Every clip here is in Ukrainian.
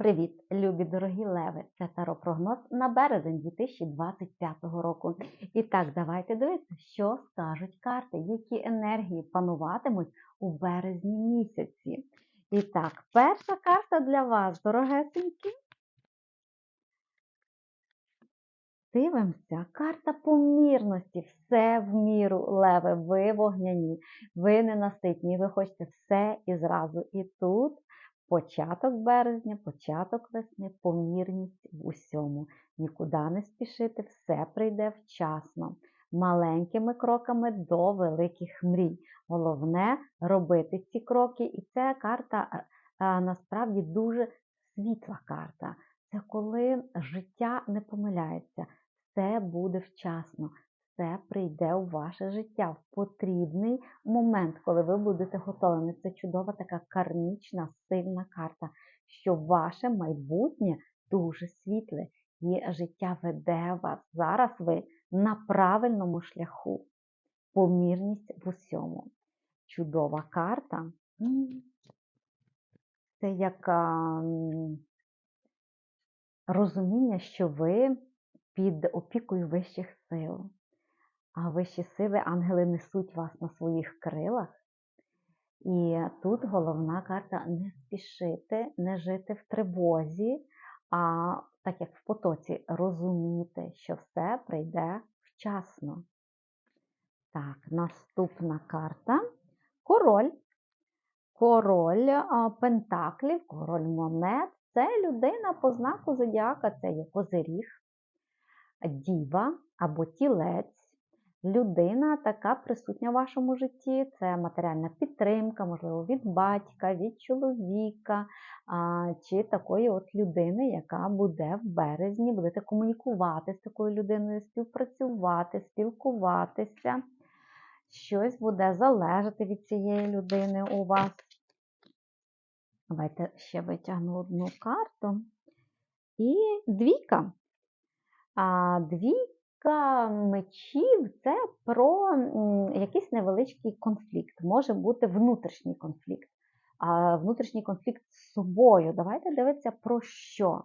Привіт, любі дорогі леви! Це таропрогноз на березень 2025 року. І так, давайте дивитися, що скажуть карти, які енергії пануватимуть у березні місяці. І так, перша карта для вас, дорогесенькі. Дивимося, карта помірності, все в міру, леви, ви вогняні, ви ненаситні, ви хочете все і зразу. І тут початок березня, початок весни, помірність в усьому. Нікуди не спішити, все прийде вчасно, маленькими кроками до великих мрій. Головне робити ці кроки, і ця карта насправді дуже світла карта. Це коли життя не помиляється, все буде вчасно, все прийде у ваше життя в потрібний момент, коли ви будете готовими. Це чудова така кармічна, сильна карта, що ваше майбутнє дуже світле, і життя веде вас. Зараз ви на правильному шляху. Помірність в усьому. Чудова карта. Це як розуміння, що ви під опікою вищих сил. А вищі сили, ангели несуть вас на своїх крилах. І тут головна карта не спішити, не жити в тривозі, а так як в потоці, розуміти, що все прийде вчасно. Так, наступна карта король. Король Пентаклів, король монет це людина по знаку зодіака, це є козиріг, діва або тілець. Людина така присутня в вашому житті, це матеріальна підтримка, можливо, від батька, від чоловіка, чи такої от людини, яка буде в березні, будете комунікувати з такою людиною, співпрацювати, спілкуватися. Щось буде залежати від цієї людини у вас. Давайте ще витягну одну карту. І двійка. А Двійка мечів це про якийсь невеличкий конфлікт. Може бути внутрішній конфлікт. А Внутрішній конфлікт з собою. Давайте дивитися, про що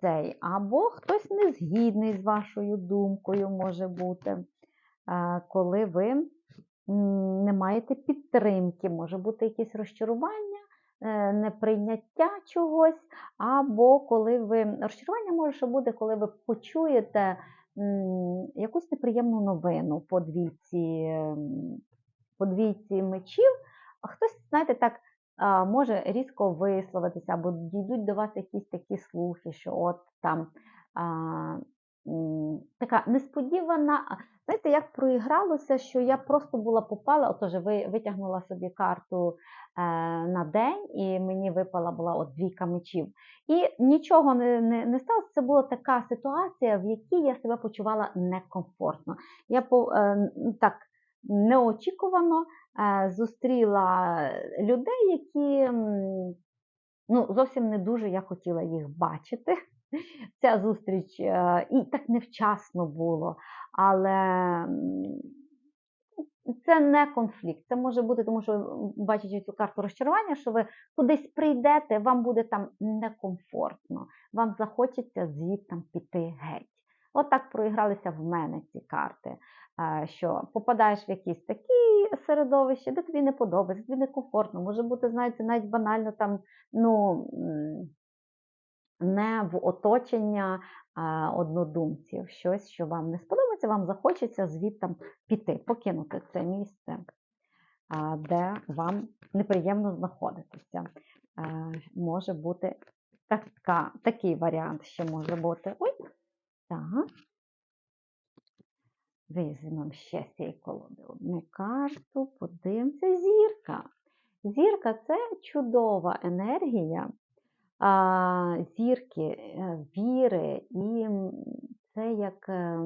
цей. Або хтось не згідний з вашою думкою може бути, коли ви не маєте підтримки, може бути якесь розчарування. Е, неприйняття чогось, або коли ви розчарування може бути, коли ви почуєте якусь неприємну новину по двійці, по двійці мечів, хтось, знаєте, так. Може різко висловитися, або дійдуть до вас якісь такі слухи, що от там така несподівана, знаєте, як проігралося, що я просто була попала, отож, ви витягнула собі карту е, на день, і мені випала була от двійка мечів. І нічого не не, не сталося. Це була така ситуація, в якій я себе почувала некомфортно. Я е, так неочікувано е, зустріла людей, які ну, зовсім не дуже я хотіла їх бачити ця зустріч е, і так невчасно було. Але це не конфлікт. Це може бути, тому що бачите цю карту розчарування, що ви кудись прийдете, вам буде там некомфортно, вам захочеться звідти піти геть. От так проігралися в мене ці карти. Е, що попадаєш в якісь такі середовища, де тобі не подобається, тобі некомфортно, може бути, знаєте, навіть банально там, ну не в оточення однодумців, щось, що вам не сподобається, вам захочеться звідти піти, покинути це місце, де вам неприємно знаходитися. Може бути така, такий варіант, що може бути. Ой, так. Візьмемо ще з цієї колоди одну карту, подивимося, зірка. Зірка це чудова енергія, зірки, е, віри, і це як е,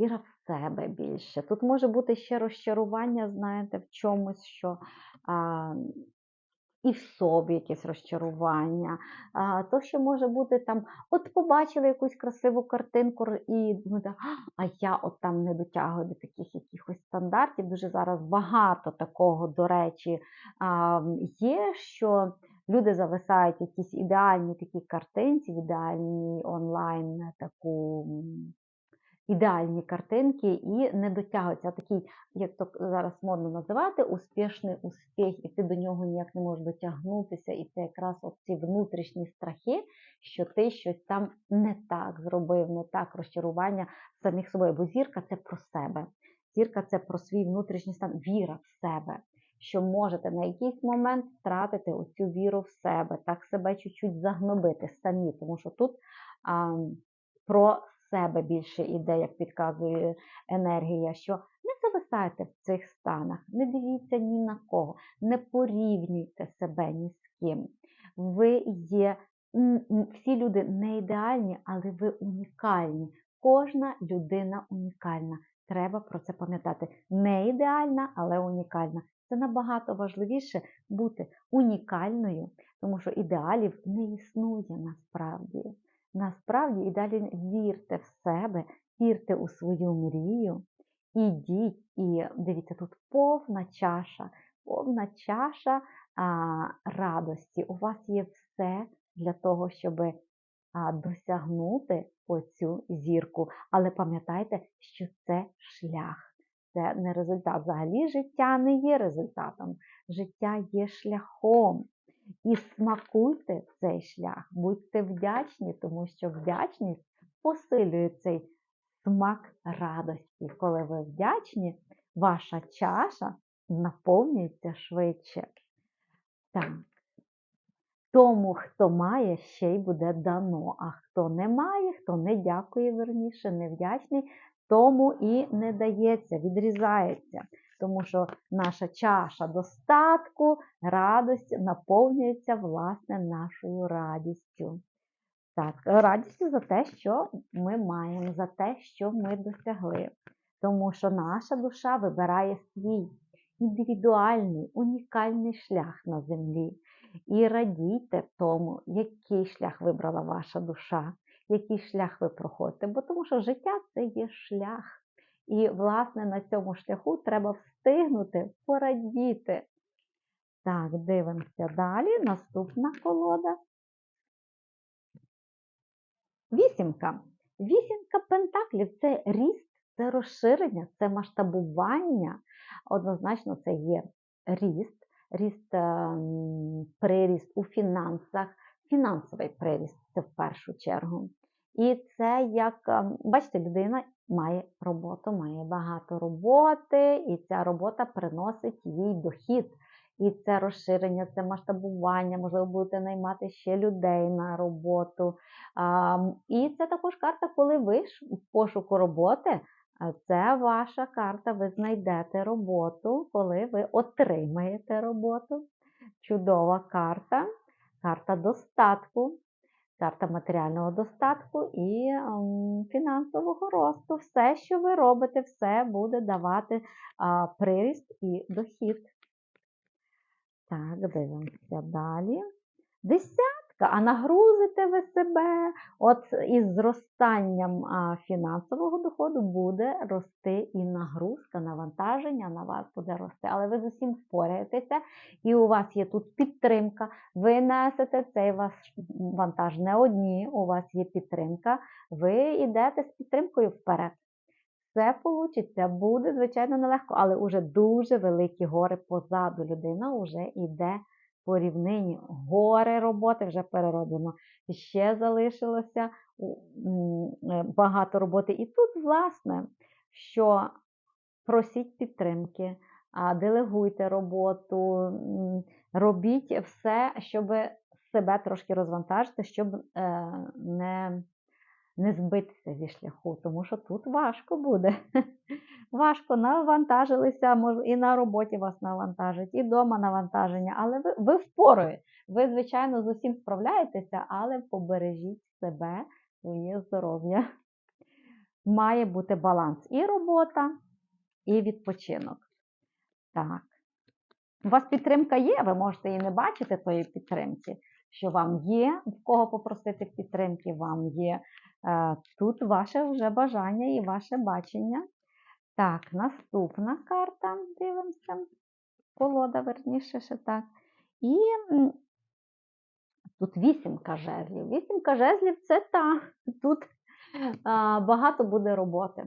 віра в себе більше. Тут може бути ще розчарування, знаєте, в чомусь, що і в собі якесь розчарування. То, що може бути там, от побачили якусь красиву картинку і думаєте, а я от там не дотягую до таких якихось стандартів. Дуже зараз багато такого, до речі, є, що люди зависають якісь ідеальні такі картинці, в ідеальній онлайн таку ідеальні картинки і не дотягуються. Такий, як то зараз модно називати, успішний успіх, і ти до нього ніяк не можеш дотягнутися. І це якраз от ці внутрішні страхи, що ти щось там не так зробив, не так розчарування самих собою. Бо зірка це про себе. Зірка це про свій внутрішній стан, віра в себе. Що можете на якийсь момент втратити оцю віру в себе, так себе чуть-чуть загнобити самі, тому що тут а, про себе більше іде, як підказує енергія, що не зависайте в цих станах, не дивіться ні на кого, не порівнюйте себе ні з ким. Ви є, всі люди не ідеальні, але ви унікальні. Кожна людина унікальна. Треба про це пам'ятати. Не ідеальна, але унікальна. Це набагато важливіше бути унікальною, тому що ідеалів не існує насправді. Насправді і далі вірте в себе, вірте у свою мрію, ідіть і дивіться, тут повна чаша, повна чаша а, радості. У вас є все для того, щоб досягнути оцю зірку. Але пам'ятайте, що це шлях, це не результат. Взагалі життя не є результатом, життя є шляхом. І смакуйте цей шлях, будьте вдячні, тому що вдячність посилює цей смак радості. Коли ви вдячні, ваша чаша наповнюється швидше. Так. Тому, хто має, ще й буде дано. А хто не має, хто не дякує верніше, не вдячний, тому і не дається, відрізається. Тому що наша чаша достатку, радості наповнюється власне нашою радістю. Так, радістю за те, що ми маємо, за те, що ми досягли. Тому що наша душа вибирає свій індивідуальний, унікальний шлях на землі. І радійте тому, який шлях вибрала ваша душа, який шлях ви проходите. Бо тому що життя це є шлях. І, власне, на цьому шляху треба встигнути порадіти. Так, дивимося далі. Наступна колода. Вісімка. Вісімка пентаклів це ріст, це розширення, це масштабування. Однозначно, це є ріст, ріст, ем, приріст у фінансах, фінансовий приріст це в першу чергу. І це як, ем, бачите, людина має роботу, має багато роботи, і ця робота приносить їй дохід. І це розширення, це масштабування, можливо, будете наймати ще людей на роботу. І це також карта, коли ви в пошуку роботи. Це ваша карта, ви знайдете роботу, коли ви отримаєте роботу. Чудова карта, карта достатку карта матеріального достатку і ем, фінансового росту. Все, що ви робите, все буде давати приріст і дохід. Так, дивимося далі. Десятка, а нагрузите ви себе. От із зростанням фінансового доходу буде рости і нагрузка, навантаження на вас буде рости. Але ви з усім впораєтеся, і у вас є тут підтримка. Ви несете цей ваш вантаж не одні, у вас є підтримка, ви йдете з підтримкою вперед. Все вийде, буде, звичайно, нелегко, але вже дуже великі гори позаду. Людина вже йде по рівнині. Гори роботи вже перероблено. Ще залишилося е, багато роботи. І тут, власне, що просіть підтримки, делегуйте роботу, робіть все, щоб себе трошки розвантажити, щоб е, не не збитися зі шляху, тому що тут важко буде. Важко навантажилися, і на роботі вас навантажить, і вдома навантаження, але ви ви впоруєте. Ви, звичайно, з усім справляєтеся, але побережіть себе, своє здоров'я. Має бути баланс і робота, і відпочинок. Так. У вас підтримка є, ви можете і не бачити тої підтримки, що вам є, в кого попросити підтримки, вам є. Е, тут ваше вже бажання і ваше бачення. Так, наступна карта, дивимося, колода, верніше ще так. І Тут вісімка жезлів. Вісімка жезлів це та. Тут а, багато буде роботи.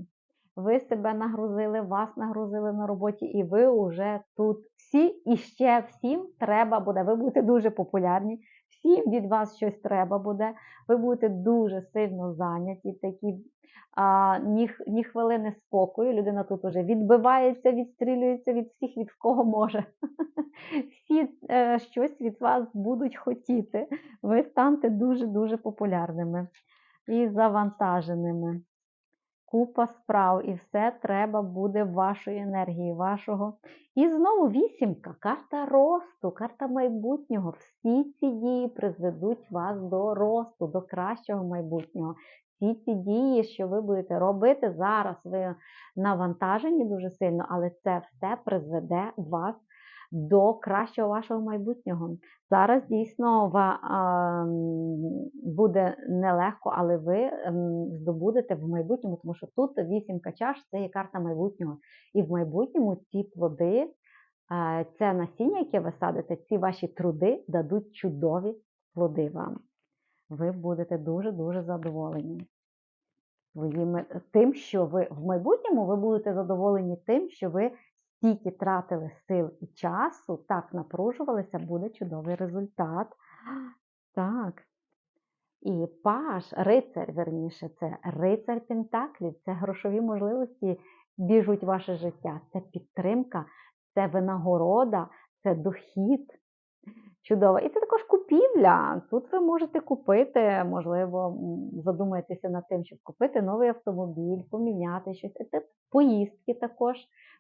Ви себе нагрузили, вас нагрузили на роботі, і ви вже тут всі і ще всім треба буде. Ви будете дуже популярні, всім від вас щось треба буде. Ви будете дуже сильно зайняті, такі а, ні, ні хвилини спокою. Людина тут уже відбивається, відстрілюється від всіх, від кого може. Всі е, щось від вас будуть хотіти. Ви станете дуже-дуже популярними і завантаженими. Купа справ, і все треба буде вашої енергії, вашого. І знову вісімка, карта росту, карта майбутнього. Всі ці дії призведуть вас до росту, до кращого майбутнього. Всі ці дії, що ви будете робити зараз, ви навантажені дуже сильно, але це все призведе вас до кращого вашого майбутнього. Зараз дійсно ва- а, буде нелегко, але ви ем, здобудете в майбутньому, тому що тут вісімка чаш це є карта майбутнього. І в майбутньому ці плоди, е, це насіння, яке ви садите, ці ваші труди дадуть чудові плоди вам. Ви будете дуже-дуже задоволені. Своїми, тим, що ви в майбутньому ви будете задоволені тим, що ви стільки тратили сил і часу, так напружувалися, буде чудовий результат. Так. І паш, рицар, верніше, це рицар Пентаклів, це грошові можливості біжуть ваше життя, це підтримка, це винагорода, це дохід. Чудово. І це також купівля. Тут ви можете купити, можливо, задумаєтеся над тим, щоб купити новий автомобіль, поміняти щось. Це поїздки також.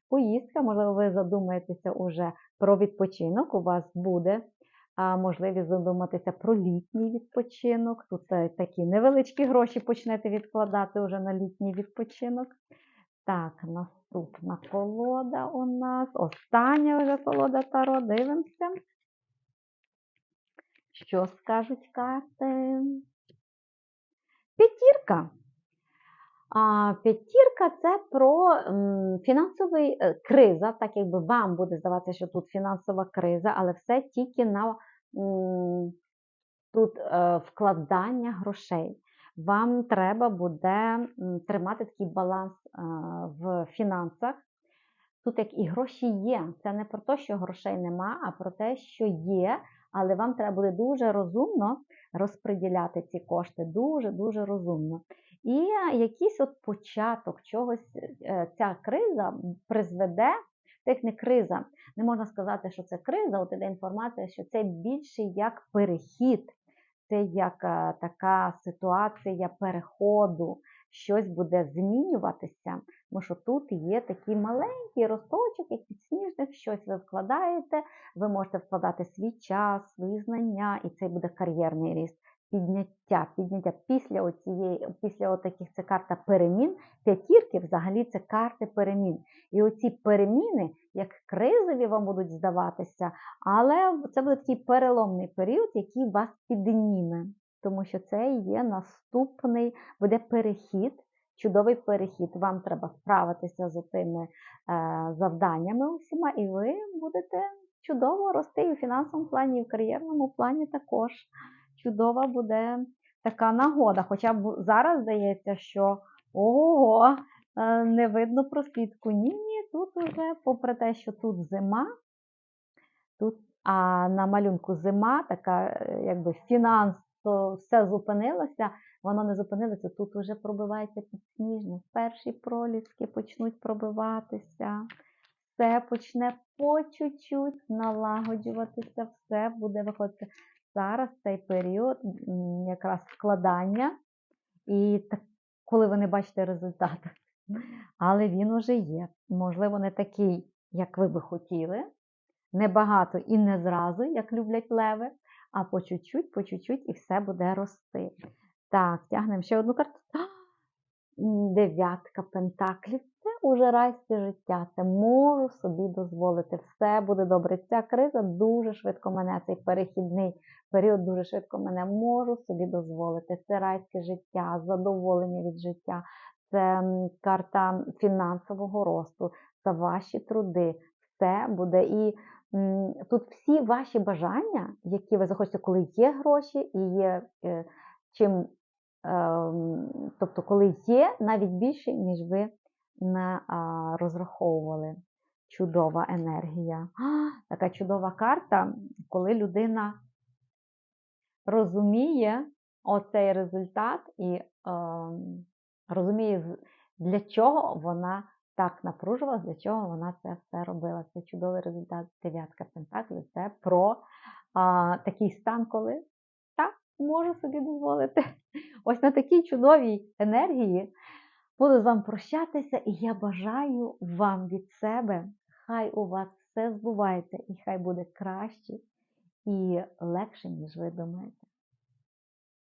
Поїздка, можливо, ви задумаєтеся уже про відпочинок. У вас буде можливість задуматися про літній відпочинок. Тут е, такі невеличкі гроші почнете відкладати вже на літній відпочинок. Так, наступна колода у нас. Остання вже колода Таро. Дивимося. Що скажуть карти? П'ятірка. А, п'ятірка це про фінансовий е, криза, так якби вам буде здаватися, що тут фінансова криза, але все тільки на тут е, вкладання грошей. Вам треба буде тримати такий баланс е, в фінансах. Тут як і гроші є. Це не про те, що грошей нема, а про те, що є, але вам треба буде дуже розумно розподіляти ці кошти. Дуже-дуже розумно. І якийсь от початок чогось, е, ця криза призведе, як не криза, не можна сказати, що це криза, от іде інформація, що це більше як перехід, це як е, така ситуація переходу, щось буде змінюватися, тому що тут є такий маленький росточок, як підсніжник, щось ви вкладаєте, ви можете вкладати свій час, свої знання, і це буде кар'єрний ріст підняття, підняття після оцієї, після отаких це карта перемін. П'ятірки взагалі це карти перемін. І оці переміни, як кризові вам будуть здаватися, але це буде такий переломний період, який вас підніме. Тому що це є наступний, буде перехід, чудовий перехід. Вам треба справитися з тими е, завданнями усіма, і ви будете чудово рости і в фінансовому плані, і в кар'єрному плані також чудова буде така нагода. Хоча б зараз здається, що ого, е, не видно просвітку. Ні, ні, тут уже, попри те, що тут зима, тут а на малюнку зима, така е, якби фінансово все зупинилося, воно не зупинилося, тут вже пробивається підсніжник. Перші проліски почнуть пробиватися. Все почне по чуть-чуть налагоджуватися, все буде виходити зараз цей період якраз вкладання, і так, коли ви не бачите результат. Але він уже є. Можливо, не такий, як ви би хотіли, небагато і не зразу, як люблять леви, а по чуть-чуть, по чуть-чуть, і все буде рости. Так, тягнемо ще одну карту. Дев'ятка пентаклів. Це уже райське життя. Це можу собі дозволити. Все буде добре. Ця криза дуже швидко мене, цей перехідний період дуже швидко мене можу собі дозволити. Це райське життя, задоволення від життя, це карта фінансового росту, це ваші труди. Все буде і тут всі ваші бажання, які ви захочете, коли є гроші і є е, чим, ем, тобто, коли є навіть більше, ніж ви на, розраховували. Чудова енергія. А, така чудова карта, коли людина розуміє оцей результат і ем, розуміє, для чого вона так напружувалася, для чого вона це все робила. Це чудовий результат дев'ятка пентаклів. Це про а, такий стан, коли так, можу собі дозволити. Ось на такій чудовій енергії буду з вами прощатися, і я бажаю вам від себе, хай у вас все збувається, і хай буде краще і легше, ніж ви думаєте.